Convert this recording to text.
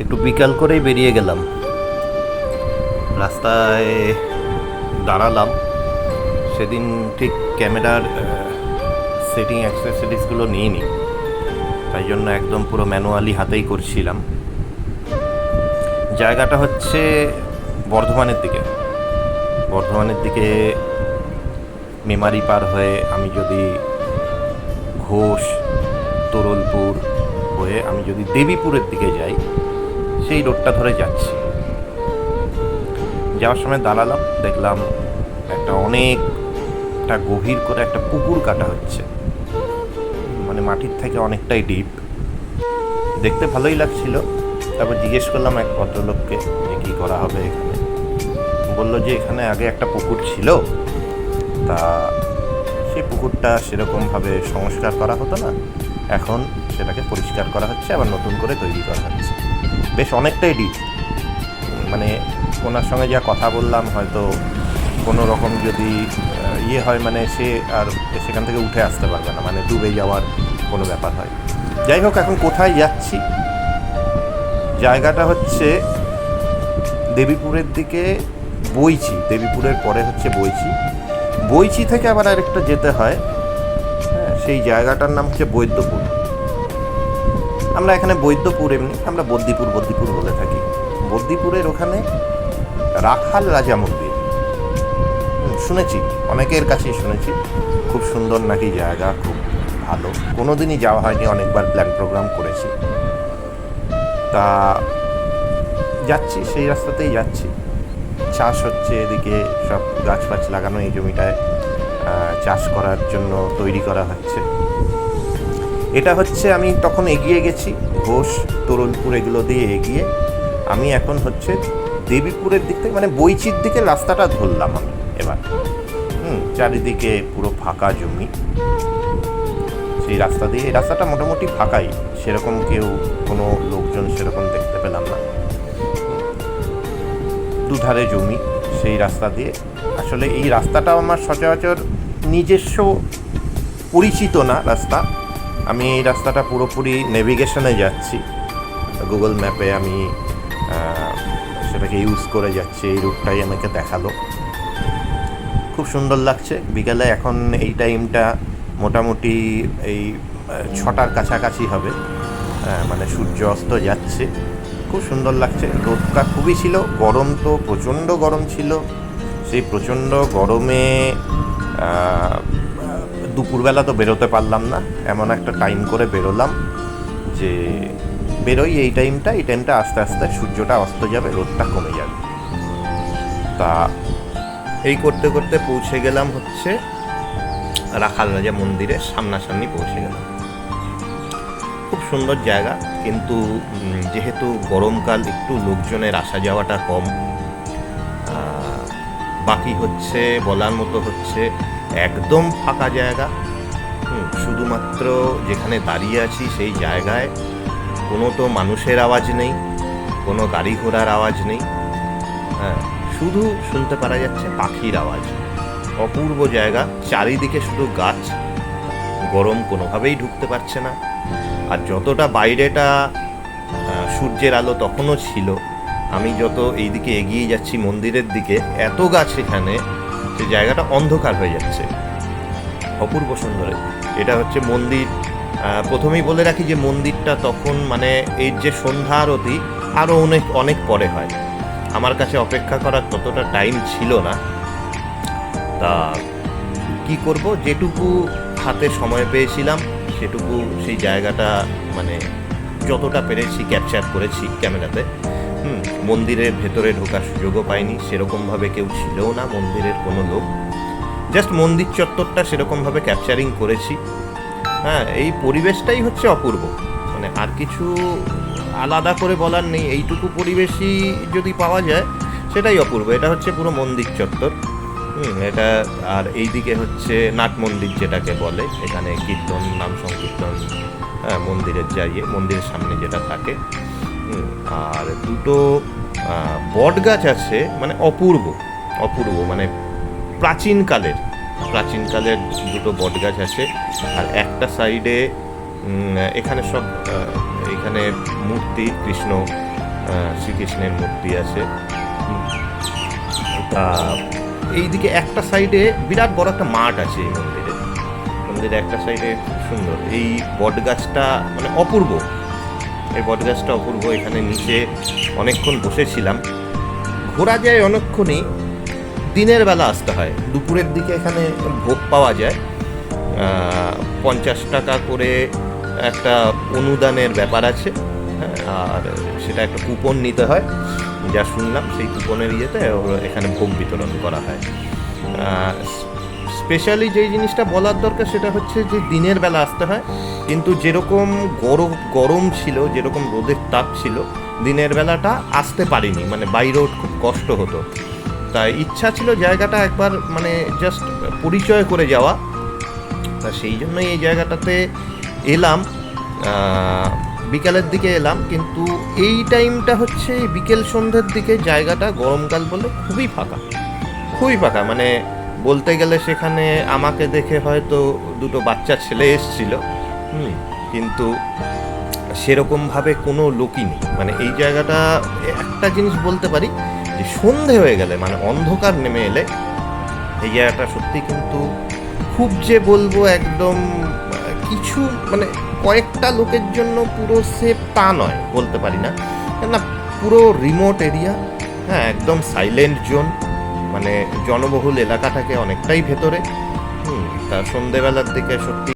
একটু বিকাল করেই বেরিয়ে গেলাম। রাস্তায় দাঁড়ালাম। সেদিন ঠিক ক্যামেরার সেটিং অ্যাক্সেসরিজগুলো নিইনি তাই জন্য একদম পুরো ম্যানুয়ালি হাতেই করছিলাম। জায়গাটা হচ্ছে বর্ধমানের দিকে। বর্ধমানের দিকে মেমারি পার হয়ে আমি যদি ঘোষ, তরলপুর হয়ে আমি যদি দেবীপুরের দিকে যাই সেই রোডটা ধরে যাচ্ছি। যাওয়ার সময় দাঁড়ালাম, দেখলাম একটা অনেকটা গভীর করে একটা পুকুর কাটা হচ্ছে। মানে মাটির থেকে অনেকটাই ডিপ দেখতে ভালোই লাগছিল। তারপর জিজ্ঞেস করলাম এক ভদ্রলোককে যে কী করা হবে এখানে। বলল যে এখানে আগে একটা পুকুর ছিল। তা সেই পুকুরটা সেরকমভাবে সংস্কার করা হতো না। এখন সেটাকে পরিষ্কার করা হচ্ছে, আবার নতুন করে তৈরি করা হচ্ছে। বেশ অনেকটাই ডিপ মানে ওনার সঙ্গে যা কথা বললাম, হয়তো কোনো রকম যদি ইয়ে হয় মানে সে আর সেখান থেকে উঠে আসতে পারবে না মানে ডুবে যাওয়ার কোনো ব্যাপার হয়। যাই হোক, এখন কোথায় যাচ্ছি? জায়গাটা হচ্ছে দেবীপুরের দিকে বইচি। দেবীপুরের পরে হচ্ছে বইচি। বইচি থেকে আবার আরেকটা যেতে হয়। হ্যাঁ সেই জায়গাটার নাম হচ্ছে বৈদ্যপুর। আমরা এখানে বৈদ্যপুর এমনি, আমরা বদ্যিপুর বদ্যিপুর বলে থাকি। বদ্যিপুরের ওখানে রাখাল রাজা মন্দির। শুনেছি, অনেকের কাছেই শুনেছি। খুব সুন্দর নাকি জায়গা, খুব ভালো। কোনোদিনই যাওয়া হয়নি, অনেকবার প্ল্যান প্রোগ্রাম করেছি। তা যাচ্ছি, সেই রাস্তাতেই যাচ্ছি। চাষ হচ্ছে এদিকে, সব গাছ ফাছ লাগানো এই জমিটায়। চাষ করার জন্য তৈরি করা হচ্ছে। এটা হচ্ছে আমি তখন এগিয়ে গেছি। ঘোষ তরুলপুর এগুলো দিয়ে এগিয়ে। আমি এখন হচ্ছে দেবীপুরের দিক থেকে মানে বইচির দিকে রাস্তাটা ধরলাম আমি এবার। হুম, চারিদিকে পুরো ফাঁকা জমি। সেই রাস্তা দিয়ে, রাস্তাটা মোটামুটি ফাঁকাই। সেরকম কেউ, কোনো লোকজন সেরকম দেখতে পেলাম না। দুধারে জমি, সেই রাস্তা দিয়ে। আসলে এই রাস্তাটাও আমার সচরাচর নিজস্ব পরিচিত না রাস্তা। আমি এই রাস্তাটা পুরোপুরি নেভিগেশনে যাচ্ছি। গুগল ম্যাপে আমি সেটাকে ইউজ করে যাচ্ছি, এই রুটটাই আমাকে দেখাল। খুব সুন্দর লাগছে। বিকালে এখন এই টাইমটা মোটামুটি এই ছটার কাছাকাছি হবে। মানে সূর্য অস্ত যাচ্ছে। খুব সুন্দর লাগছে। রোদটা খুবই ছিল, গরম তো প্রচণ্ড গরম ছিল। সেই প্রচণ্ড গরমে দুপুরবেলা তো বেরোতে পারলাম না। এমন একটা টাইম করে বেরোলাম যে বেরোই এই টাইমটা এই টাইমটা আস্তে আস্তে সূর্যটা অস্ত যাবে, রোদটা কমে যাবে। তা এই করতে করতে পৌঁছে গেলাম হচ্ছে রাখাল রাজা মন্দিরের সামনাসামনি পৌঁছে গেলাম। খুব সুন্দর জায়গা, কিন্তু যেহেতু গরমকাল, একটু লোকজনের আসা যাওয়াটা কম বাকি হচ্ছে, বলার মতো হচ্ছে, একদম ফাঁকা জায়গা। শুধুমাত্র যেখানে দাঁড়িয়ে আছি সেই জায়গায় কোনো তো মানুষের আওয়াজ নেই, কোনো গাড়ি ঘোড়ার আওয়াজ নেই। হ্যাঁ শুধু শুনতে পারা যাচ্ছে পাখির আওয়াজ। অপূর্ব জায়গা, চারিদিকে শুধু গাছ। গরম কোনোভাবেই ঢুকতে পারছে না। আর যতটা বাইরেটা সূর্যের আলো তখনও ছিল আমি যত এইদিকে এগিয়ে যাচ্ছি মন্দিরের দিকে, এত গাছ এখানে, যে জায়গাটা অন্ধকার হয়ে যাচ্ছে। অপূর্ব সুন্দর। এটা হচ্ছে মন্দির। প্রথমেই বলে রাখি যে মন্দিরটা তখন মানে এর যে সন্ধ্যা আরতি আরও অনেক অনেক পরে হয়। আমার কাছে অপেক্ষা করার ততটা টাইম ছিল না। তা কি করব? যেটুকু হাতে সময় পেয়েছিলাম, সেটুকু সেই জায়গাটা মানে যতটা পেরেছি ক্যাপচার করেছি ক্যামেরাতে হুম, মন্দিরের ভেতরে ঢোকার সুযোগও পাইনি, সেরকমভাবে কেউ ছিলও না মন্দিরের কোনো লোক। জাস্ট মন্দির চত্বরটা সেরকমভাবে ক্যাপচারিং করেছি। হ্যাঁ এই পরিবেশটাই হচ্ছে অপূর্ব। মানে আর কিছু আলাদা করে বলার নেই, এইটুকু পরিবেশই যদি পাওয়া যায়, সেটাই অপূর্ব। এটা হচ্ছে পুরো মন্দির চত্বর। এটা আর এইদিকে হচ্ছে নাট মন্দির যেটাকে বলে, এখানে কীর্তন, নাম সংকীর্তন হ্যাঁ মন্দিরের যাইয়ে, মন্দিরের সামনে যেটা থাকে। আর দুটো বট গাছ আছে মানে অপূর্ব অপূর্ব মানে প্রাচীনকালের প্রাচীনকালের দুটো বট গাছ আছে। আর একটা সাইডে এখানে সব এখানে মূর্তি, কৃষ্ণ শ্রীকৃষ্ণের মূর্তি আছে। তা, এইদিকে একটা সাইডে বিরাট বড় একটা মাঠ আছে এই মন্দিরে। মন্দিরে একটা সাইডে সুন্দর। এই বট গাছটা মানে অপূর্ব। এই বট গাছটা অপূর্ব, এখানে নিচে অনেকক্ষণ বসেছিলাম। ঘোরা যায় অনেকক্ষণই দিনের বেলা আসতে হয়। দুপুরের দিকে এখানে ভোগ পাওয়া যায়। পঞ্চাশ টাকা করে একটা অনুদানের ব্যাপার আছে। হ্যাঁ আর সেটা একটা কুপন নিতে হয়। যা শুনলাম, সেই কুপনের ইয়েতে এখানে ভোগ বিতরণ করা হয়। স্পেশালি যেই জিনিসটা বলার দরকার সেটা হচ্ছে যে দিনের বেলা আসতে হয়। কিন্তু যেরকম গরম গরম ছিল, যেরকম রোদের তাপ ছিল, দিনের বেলাটা আসতে পারিনি। মানে বাইরেও খুব কষ্ট হতো। তাই ইচ্ছা ছিল জায়গাটা একবার মানে জাস্ট পরিচয় করে যাওয়া। তা সেই জন্যই এই জায়গাটাতে এলাম। বিকালের দিকে এলাম। কিন্তু এই টাইমটা হচ্ছে বিকেল সন্ধ্যের দিকে জায়গাটা গরমকাল বলে খুবই ফাঁকা। খুবই ফাঁকা। মানে বলতে গেলে সেখানে আমাকে দেখে হয়তো দুটো বাচ্চা ছেলে এসছিল। হুম, কিন্তু সেরকমভাবে কোনো লোকই নেই। মানে এই জায়গাটা একটা জিনিস বলতে পারি যে সন্ধে হয়ে গেলে মানে অন্ধকার নেমে এলে, এই জায়গাটা সত্যি কিন্তু খুব যে বলব একদম কিছু মানে কয়েকটা লোকের জন্য পুরো সেফ তা নয়, বলতে পারি না। না পুরো রিমোট এরিয়া হ্যাঁ একদম সাইলেন্ট জোন মানে জনবহুল এলাকাটাকে অনেকটাই ভেতরে। হুম তা সন্ধেবেলার দিকে সত্যি